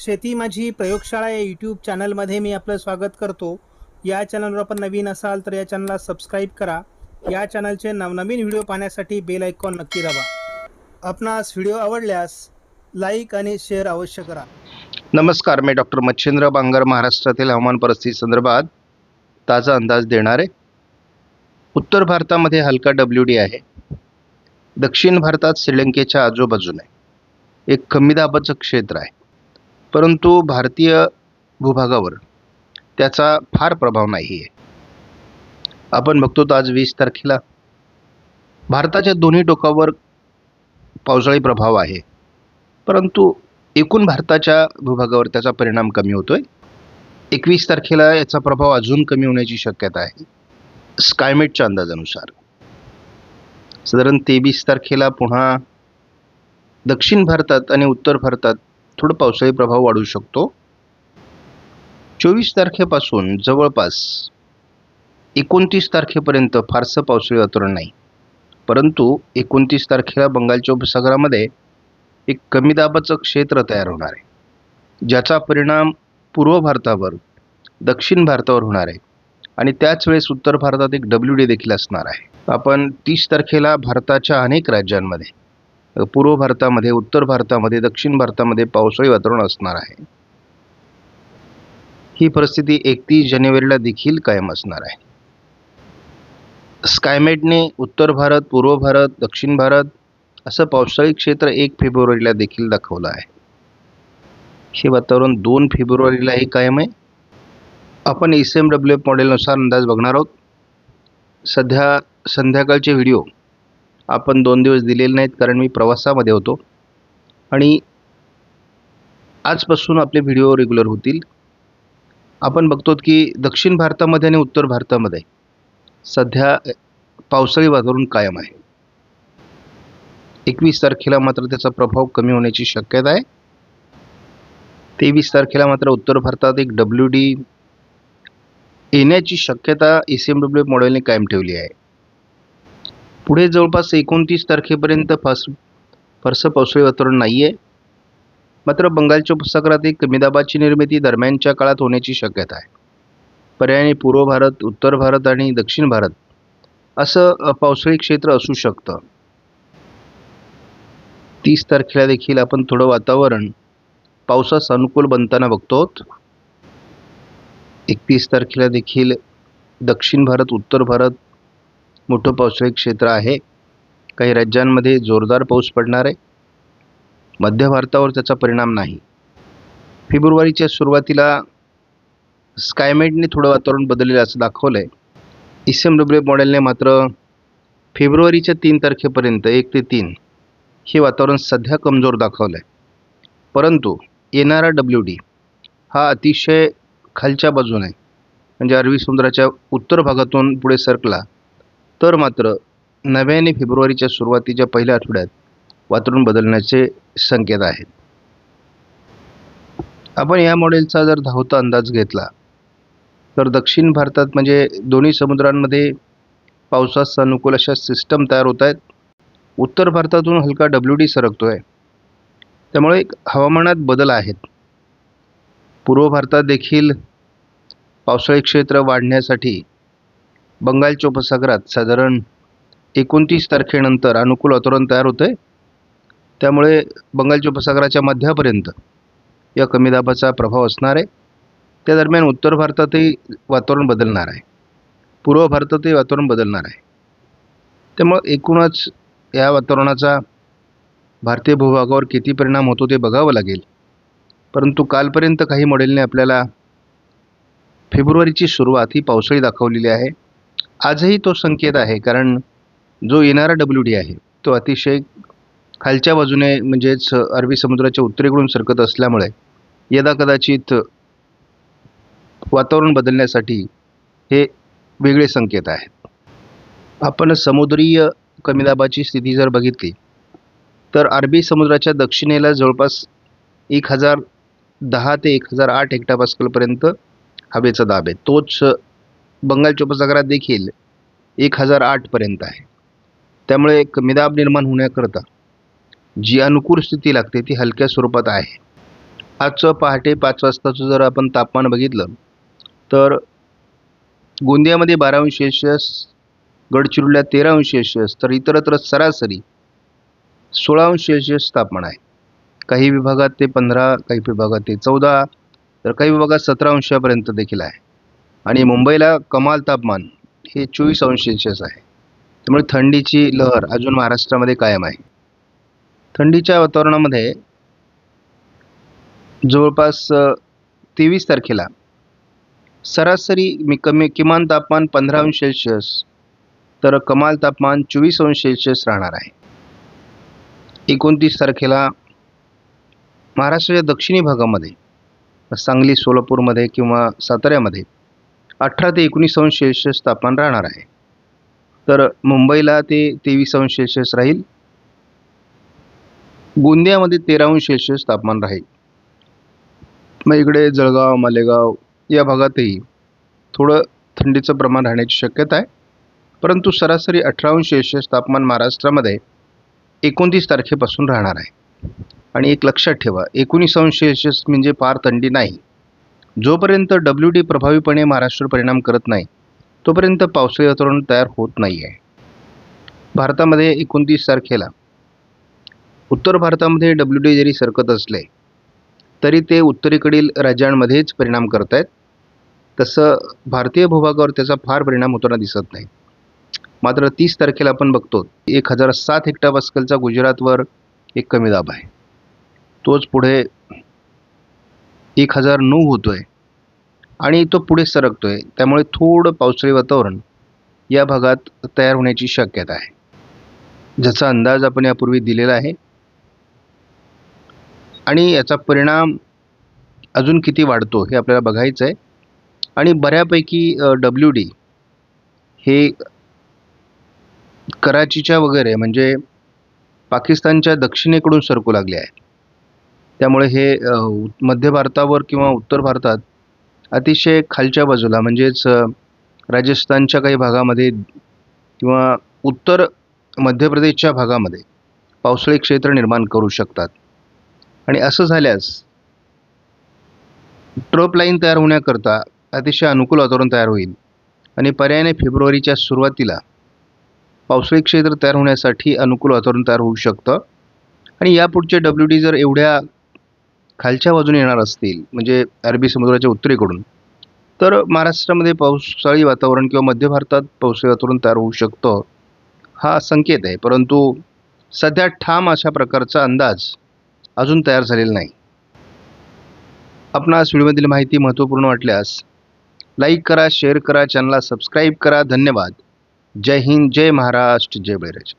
शेती माझी प्रयोगशाळा या यूट्यूब चॅनलमध्ये मी आपलं स्वागत करतो. या चॅनलवर आपण नवीन असाल तर या चॅनलला सबस्क्राईब करा. या चॅनलचे नवनवीन व्हिडिओ पाहण्यासाठी बेल आयकॉन नक्की दाबा. आपणास व्हिडिओ आवडल्यास लाईक आणि शेअर अवश्य करा. नमस्कार मी डॉक्टर मच्छिंद्र बांगर महाराष्ट्रातील हवामान परिस्थिती संदर्भात ताजा अंदाज देणार. आहे उत्तर भारतामध्ये हलका डब्ल्यू डी आहे. दक्षिण भारतात श्रीलंकेच्या आजूबाजूने एक कमी दाबाचं क्षेत्र आहे. परंतु भारतीय भूभागावर त्याचा फार प्रभाव नाही आहे आपण बघतो तर आज वीस तारखेला. भारताच्या दोन्ही टोकावर पावसाळी प्रभाव आहे. परंतु एकूण भारताच्या भूभागावर त्याचा परिणाम कमी होतो आहे एकवीस तारखेला याचा प्रभाव अजून कमी होण्याची शक्यता आहे. स्कायमेटच्या अंदाजानुसार. साधारण तेवीस तारखेला पुन्हा दक्षिण भारतात आणि उत्तर भारतात थोडं पावसाळी प्रभाव वाढू शकतो. चोवीस तारखेपासून जवळपास एकोणतीस तारखेपर्यंत फारसं पावसाळी वातावरण नाही. परंतु एकोणतीस तारखेला बंगालच्या उपसागरामध्ये एक कमी दाबाचं क्षेत्र तयार होणार आहे. ज्याचा परिणाम पूर्व भारतावर दक्षिण भारतावर होणार आहे. आणि त्याच वेळेस उत्तर भारतात एक डब्ल्यू डी देखील असणार आहे. आपण तीस तारखेला भारताच्या अनेक राज्यांमध्ये पूर्व भारतामध्ये उत्तर भारतामध्ये दक्षिण भारतामध्ये पावसाळी वातावरण असणार आहे. ही परिस्थिती एकतीस जानेवारीला देखील कायम असणार आहे. स्कायमेटने उत्तर भारत पूर्व भारत दक्षिण भारत असं पावसाळी क्षेत्र एक फेब्रुवारीला देखील दाखवलं आहे. हे वातावरण दोन फेब्रुवारीलाही कायम आहे. आपण एस एम डब्ल्यू एफ मॉडेलनुसार अंदाज बघणार आहोत. सध्या संध्याकाळचे व्हिडिओ आपण दोन दिवस दिलेले नाहीत कारण मी प्रवासामध्ये होतो. आणि आजपासून आपले व्हिडिओ रेग्युलर होतील. आपण बघतो की दक्षिण भारतामध्ये आणि उत्तर भारतामध्ये सध्या पावसाळी वातावरण कायम आहे. एकवीस तारखेला मात्र त्याचा प्रभाव कमी होण्याची शक्यता आहे. तेवीस तारखेला मात्र उत्तर भारतात एक डब्ल्यू डी येण्याची शक्यता ई सी एम डब्ल्यू मॉडेलने कायम ठेवली आहे. पुढे जवळपास एकोणतीस तारखेपर्यंत फास फारसं पावसाळी वातावरण नाही आहे मात्र बंगालच्या उपसागरात एक कमी दाबाची निर्मिती दरम्यानच्या काळात होण्याची शक्यता आहे. पर्यायाने पूर्व भारत उत्तर भारत आणि दक्षिण भारत असं पावसाळी क्षेत्र असू शकतं. तीस तारखेला देखील आपण थोडं वातावरण पावसास अनुकूल बनताना बघतो एकतीस तारखेला देखील दक्षिण भारत उत्तर भारत मोठं पावसाळी क्षेत्र आहे. काही राज्यांमध्ये जोरदार पाऊस पडणार आहे. मध्य भारतावर त्याचा परिणाम नाही. फेब्रुवारीच्या सुरुवातीला स्कायमेटने थोडं वातावरण बदललेलं असं दाखवलं आहे एस एम डब्ल्यू मॉडेलने मात्र फेब्रुवारीच्या तीन तारखेपर्यंत एक ते तीन हे वातावरण सध्या कमजोर दाखवलं आहे परंतु येणारा डब्ल्यू डी हा अतिशय खालच्या बाजूने म्हणजे अरबी समुद्राच्या उत्तर भागातून पुढे सरकला तर मात्र नव्याने फेब्रुवारीच्या सुरुवातीच्या पहिल्या आठवड्यात वातावरण बदलण्याचे संकेत आहेत. आपण या मॉडेलचा जर धावता अंदाज घेतला तर दक्षिण भारतात म्हणजे दोन्ही समुद्रांमध्ये पावसास अनुकूल अशा सिस्टम तयार होत आहेत. उत्तर भारतातून हलका डब्ल्यू डी सरकतो आहे त्यामुळे एक हवामानात बदल आहेत. पूर्व भारतात देखील पावसाळी क्षेत्र वाढण्यासाठी बंगालच्या उपसागरात साधारण एकोणतीस तारखेनंतर अनुकूल वातावरण तयार होतं आहे त्यामुळे बंगालच्या उपसागराच्या मध्यापर्यंत या कमी दाबाचा प्रभाव असणार आहे. त्या दरम्यान उत्तर भारतातही वातावरण बदलणार आहे. पूर्व भारतातही वातावरण बदलणार आहे. त्यामुळं एकूणच या वातावरणाचा भारतीय भूभागावर किती परिणाम होतो ते बघावं लागेल. परंतु कालपर्यंत काही मॉडेलने आपल्याला फेब्रुवारीची सुरुवात ही पावसाळी दाखवलेली आहे. आजही तो संकेत आहे कारण जो येणारा डब्ल्यू डी आहे तो अतिशय खालच्या बाजूने म्हणजेच अरबी समुद्राच्या उत्तरेकडून सरकत असल्यामुळे यदा कदाचित वातावरण बदलण्यासाठी हे वेगळे संकेत आहेत. आपण समुद्रीय कमी दाबाची स्थिती जर बघितली तर अरबी समुद्राच्या दक्षिणेला जवळपास एक हजार दहा ते एक हजार आठ हेक्टापास्कलपर्यंत हवेचा दाब आहे. तोच बंगालच्या उपसागरात देखील एक हजार आठपर्यंत आहे. त्यामुळे कमी दाब निर्माण होण्याकरता जी अनुकूल स्थिती लागते ती हलक्या स्वरूपात आहे. आजचं पहाटे पाच वाजताचं जर आपण तापमान बघितलं तर गोंदियामध्ये बारा अंश सेल्शियस गडचिरोलीला तेरा अंश सेल्शियस तर इतरत्र सरासरी सोळा अंश सेल्शियस तापमान आहे. काही विभागात ते पंधरा काही विभागात ते चौदा तर काही विभागात सतरा अंशापर्यंत देखील आहे. आणि मुंबईला कमाल तापमान हे चोवीस अंश सेल्शियस आहे. त्यामुळे थंडीची लहर अजून महाराष्ट्रामध्ये कायम आहे. थंडीच्या वातावरणामध्ये जवळपास तेवीस तारखेला सरासरी मी कमी किमान तापमान पंधरा अंश सेल्सिअस तर कमाल तापमान चोवीस अंश सेल्सिअस राहणार आहे. एकोणतीस तारखेला महाराष्ट्राच्या दक्षिणी भागामध्ये सांगली सोलापूरमध्ये किंवा साताऱ्यामध्ये अठरा ते एकोणीस अंश सेल्शियस तापमान राहणार आहे. तर मुंबईला ते तेवीस अंश सेल्शियस राहील. गोंदियामध्ये तेरा अंश सेल्शियस तापमान राहील. मग इकडे जळगाव मालेगाव या भागातही थोडं थंडीचं प्रमाण राहण्याची शक्यता आहे. परंतु सरासरी अठरा अंश सेल्शियस तापमान महाराष्ट्रामध्ये एकोणतीस तारखेपासून राहणार आहे. आणि एक लक्षात ठेवा एकोणीस अंश सेल्शियस म्हणजे फार थंडी नाही. जोपर्यंत डब्ल्यू डी प्रभावीपणे महाराष्ट्रावर परिणाम करत नाही तोपर्यंत पावसाळी वातावरण तयार होत नाही आहे भारतामध्ये एकोणतीस तारखेला उत्तर भारतामध्ये डब्ल्यू डी जरी सरकत असले तरी ते उत्तरेकडील राज्यांमध्येच परिणाम करत आहेत तसं भारतीय भूभागावर त्याचा फार परिणाम होताना दिसत नाही. मात्र तीस तारखेला आपण बघतो एक हजार सात हेक्टापास्कलचा गुजरातवर एक कमी दाब आहे. तोच पुढे एक हजार नऊ होतो आहे आणि तो पुढे सरकतो आहे त्यामुळे थोडं पावसाळी वातावरण या भागात तयार होण्याची शक्यता आहे. ज्याचा अंदाज आपण यापूर्वी दिलेला आहे. आणि याचा परिणाम अजून किती वाढतो हे आपल्याला बघायचं आहे. आणि बऱ्यापैकी डब्ल्यू डी हे कराचीच्या वगैरे म्हणजे पाकिस्तानच्या दक्षिणेकडून सरकू लागले आहे. त्यामुळे हे मध्य भारतावर किंवा उत्तर भारतात अतिशय खालच्या बाजूला म्हणजेच राजस्थानच्या काही भागामध्ये किंवा उत्तर मध्य प्रदेशच्या भागामध्ये पावसाळी क्षेत्र निर्माण करू शकतात. आणि असं झाल्यास ट्रप लाईन तयार होण्याकरता अतिशय अनुकूल वातावरण तयार होईल. आणि पर्यायाने फेब्रुवारीच्या सुरुवातीला पावसाळी क्षेत्र तयार होण्यासाठी अनुकूल वातावरण तयार होऊ शकतं. आणि यापुढचे डब्ल्यू डी जर एवढ्या खालच्या बाजूने येणार असतील म्हणजे अरबी समुद्राच्या उत्तरेकडून तर महाराष्ट्रामध्ये पावसाळी वातावरण किंवा मध्य भारतात पावसाळी वातावरण तयार होऊ शकतं हा संकेत आहे. परंतु सध्या ठाम अशा प्रकारचा अंदाज अजून तयार झालेला नाही. आपणास व्हिडिओमधील माहिती महत्त्वपूर्ण वाटल्यास लाईक करा शेअर करा चॅनलला सबस्क्राईब करा. धन्यवाद. जय हिंद जय महाराष्ट्र जय बैराज.